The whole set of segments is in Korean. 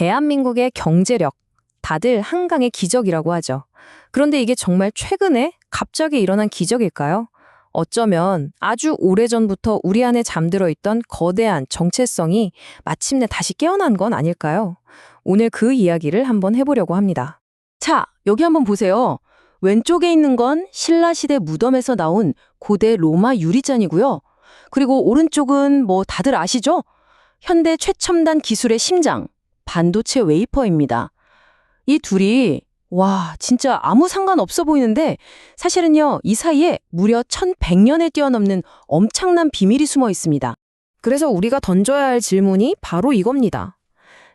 대한민국의 경제력, 다들 한강의 기적이라고 하죠. 그런데 이게 정말 최근에 갑자기 일어난 기적일까요? 어쩌면 아주 오래전부터 우리 안에 잠들어 있던 거대한 정체성이 마침내 다시 깨어난 건 아닐까요? 오늘 그 이야기를 한번 해보려고 합니다. 자, 여기 한번 보세요. 왼쪽에 있는 건 신라시대 무덤에서 나온 고대 로마 유리잔이고요. 그리고 오른쪽은 뭐 다들 아시죠? 현대 최첨단 기술의 심장, 반도체 웨이퍼입니다. 이 둘이 와, 진짜 아무 상관없어 보이는데 사실은요, 이 사이에 무려 1100년을 뛰어넘는 엄청난 비밀이 숨어 있습니다. 그래서 우리가 던져야 할 질문이 바로 이겁니다.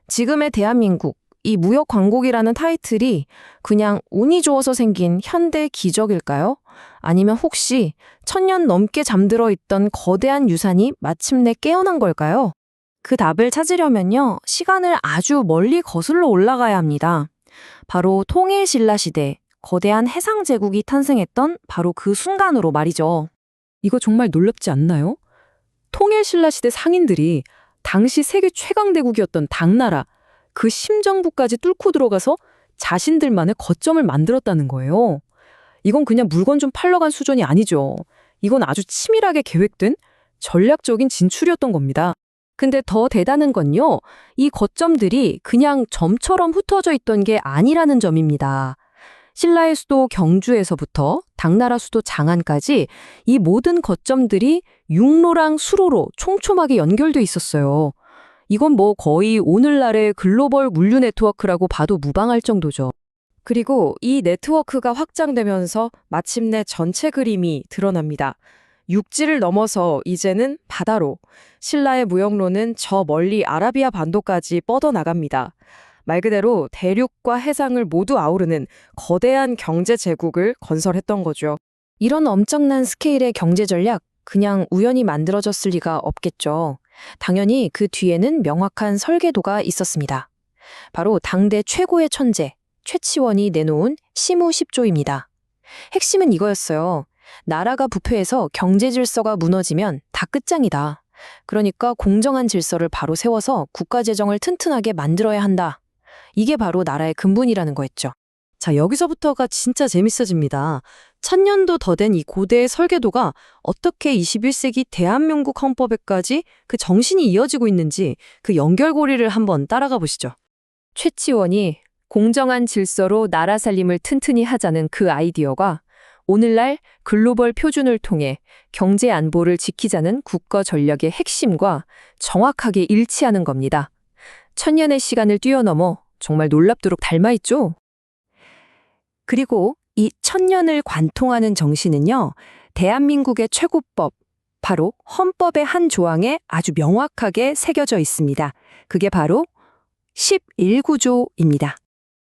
지금의 대한민국, 이 무역 광국이라는 타이틀이 그냥 운이 좋아서 생긴 현대 기적일까요? 아니면 혹시 천년 넘게 잠들어 있던 거대한 유산이 마침내 깨어난 걸까요? 그 답을 찾으려면요, 시간을 아주 멀리 거슬러 올라가야 합니다. 바로 통일신라 시대, 거대한 해상 제국이 탄생했던 바로 그 순간으로 말이죠. 이거 정말 놀랍지 않나요? 통일신라 시대 상인들이 당시 세계 최강 대국이었던 당나라 그 심정부까지 뚫고 들어가서 자신들만의 거점을 만들었다는 거예요. 이건 그냥 물건 좀 팔러 간 수준이 아니죠. 이건 아주 치밀하게 계획된 전략적인 진출이었던 겁니다. 근데 더 대단한 건요. 이 거점들이 그냥 점처럼 흩어져 있던 게 아니라는 점입니다. 신라의 수도 경주에서부터 당나라 수도 장안까지 이 모든 거점들이 육로랑 수로로 촘촘하게 연결돼 있었어요. 이건 뭐 거의 오늘날의 글로벌 물류 네트워크라고 봐도 무방할 정도죠. 그리고 이 네트워크가 확장되면서 마침내 전체 그림이 드러납니다. 육지를 넘어서 이제는 바다로, 신라의 무역로는 저 멀리 아라비아 반도까지 뻗어나갑니다. 말 그대로 대륙과 해상을 모두 아우르는 거대한 경제 제국을 건설했던 거죠. 이런 엄청난 스케일의 경제 전략, 그냥 우연히 만들어졌을 리가 없겠죠. 당연히 그 뒤에는 명확한 설계도가 있었습니다. 바로 당대 최고의 천재, 최치원이 내놓은 시무십조입니다. 핵심은 이거였어요. 나라가 부패해서 경제 질서가 무너지면 다 끝장이다. 그러니까 공정한 질서를 바로 세워서 국가 재정을 튼튼하게 만들어야 한다. 이게 바로 나라의 근본이라는 거였죠. 자, 여기서부터가 진짜 재밌어집니다. 천년도 더 된 이 고대의 설계도가 어떻게 21세기 대한민국 헌법에까지 그 정신이 이어지고 있는지 그 연결고리를 한번 따라가 보시죠. 최치원이 공정한 질서로 나라 살림을 튼튼히 하자는 그 아이디어가 오늘날 글로벌 표준을 통해 경제 안보를 지키자는 국가 전략의 핵심과 정확하게 일치하는 겁니다. 천년의 시간을 뛰어넘어 정말 놀랍도록 닮아있죠? 그리고 이 천년을 관통하는 정신은요, 대한민국의 최고법, 바로 헌법의 한 조항에 아주 명확하게 새겨져 있습니다. 그게 바로 11구조입니다.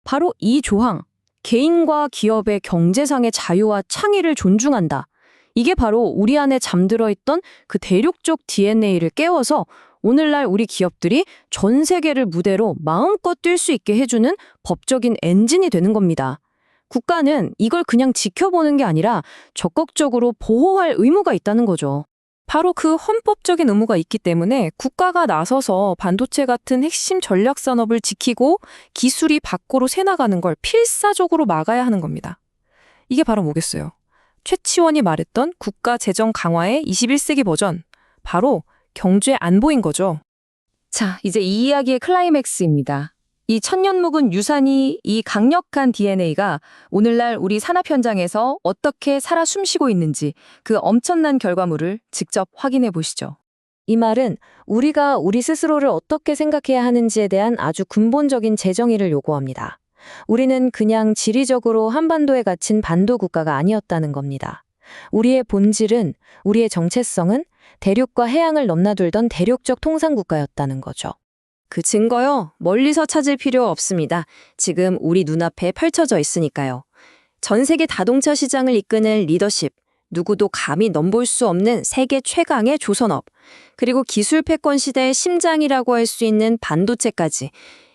바로 이 조항, 개인과 기업의 경제상의 자유와 창의를 존중한다. 이게 바로 우리 안에 잠들어 있던 그 대륙적 DNA를 깨워서 오늘날 우리 기업들이 전 세계를 무대로 마음껏 뛸 수 있게 해주는 법적인 엔진이 되는 겁니다. 국가는 이걸 그냥 지켜보는 게 아니라 적극적으로 보호할 의무가 있다는 거죠. 바로 그 헌법적인 의무가 있기 때문에 국가가 나서서 반도체 같은 핵심 전략 산업을 지키고 기술이 밖으로 새나가는 걸 필사적으로 막아야 하는 겁니다. 이게 바로 뭐겠어요? 최치원이 말했던 국가 재정 강화의 21세기 버전, 바로 경제 안보인 거죠. 자, 이제 이 이야기의 클라이맥스입니다. 이 천년 묵은 유산이 이 강력한 DNA가 오늘날 우리 산업 현장에서 어떻게 살아 숨쉬고 있는지 그 엄청난 결과물을 직접 확인해 보시죠. 이 말은 우리가 우리 스스로를 어떻게 생각해야 하는지에 대한 아주 근본적인 재정의를 요구합니다. 우리는 그냥 지리적으로 한반도에 갇힌 반도 국가가 아니었다는 겁니다. 우리의 본질은, 우리의 정체성은 대륙과 해양을 넘나들던 대륙적 통상국가였다는 거죠. 그 증거요, 멀리서 찾을 필요 없습니다. 지금 우리 눈앞에 펼쳐져 있으니까요. 전 세계 자동차 시장을 이끄는 리더십, 누구도 감히 넘볼 수 없는 세계 최강의 조선업, 그리고 기술 패권 시대의 심장이라고 할 수 있는 반도체까지.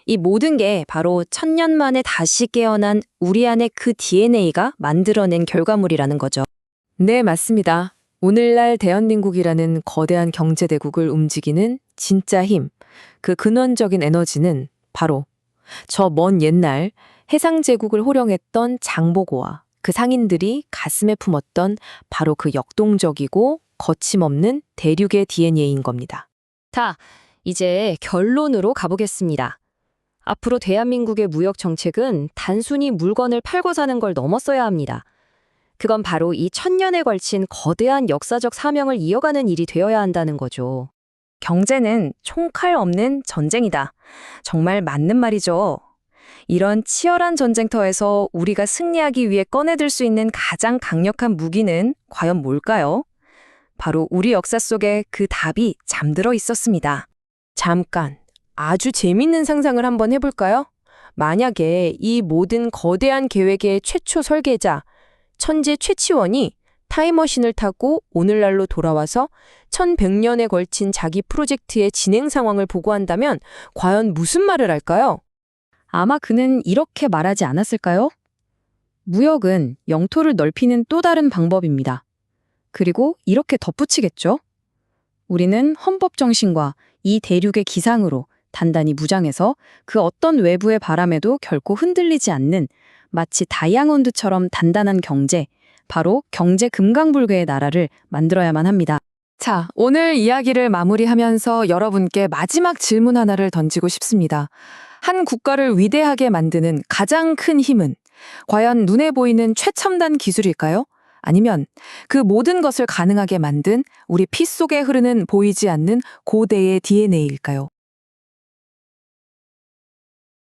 이 모든 게 바로 천년 만에 다시 깨어난 우리 안의 그 DNA가 만들어낸 결과물이라는 거죠. 네, 맞습니다. 오늘날 대한민국이라는 거대한 경제대국을 움직이는 진짜 힘, 그 근원적인 에너지는 바로 저 먼 옛날 해상 제국을 호령했던 장보고와 그 상인들이 가슴에 품었던 바로 그 역동적이고 거침없는 대륙의 DNA인 겁니다. 자, 이제 결론으로 가보겠습니다. 앞으로 대한민국의 무역 정책은 단순히 물건을 팔고 사는 걸 넘었어야 합니다. 그건 바로 이 천년에 걸친 거대한 역사적 사명을 이어가는 일이 되어야 한다는 거죠. 경제는 총칼 없는 전쟁이다. 정말 맞는 말이죠. 이런 치열한 전쟁터에서 우리가 승리하기 위해 꺼내들 수 있는 가장 강력한 무기는 과연 뭘까요? 바로 우리 역사 속에 그 답이 잠들어 있었습니다. 잠깐, 아주 재밌는 상상을 한번 해볼까요? 만약에 이 모든 거대한 계획의 최초 설계자, 천재 최치원이 타임머신을 타고 오늘날로 돌아와서 1100년에 걸친 자기 프로젝트의 진행 상황을 보고한다면 과연 무슨 말을 할까요? 아마 그는 이렇게 말하지 않았을까요? 무역은 영토를 넓히는 또 다른 방법입니다. 그리고 이렇게 덧붙이겠죠? 우리는 헌법 정신과 이 대륙의 기상으로 단단히 무장해서 그 어떤 외부의 바람에도 결코 흔들리지 않는 마치 다이아몬드처럼 단단한 경제, 바로 경제 금강불개의 나라를 만들어야만 합니다. 자, 오늘 이야기를 마무리하면서 여러분께 마지막 질문 하나를 던지고 싶습니다. 한 국가를 위대하게 만드는 가장 큰 힘은 과연 눈에 보이는 최첨단 기술일까요? 아니면 그 모든 것을 가능하게 만든 우리 피 속에 흐르는 보이지 않는 고대의 DNA일까요?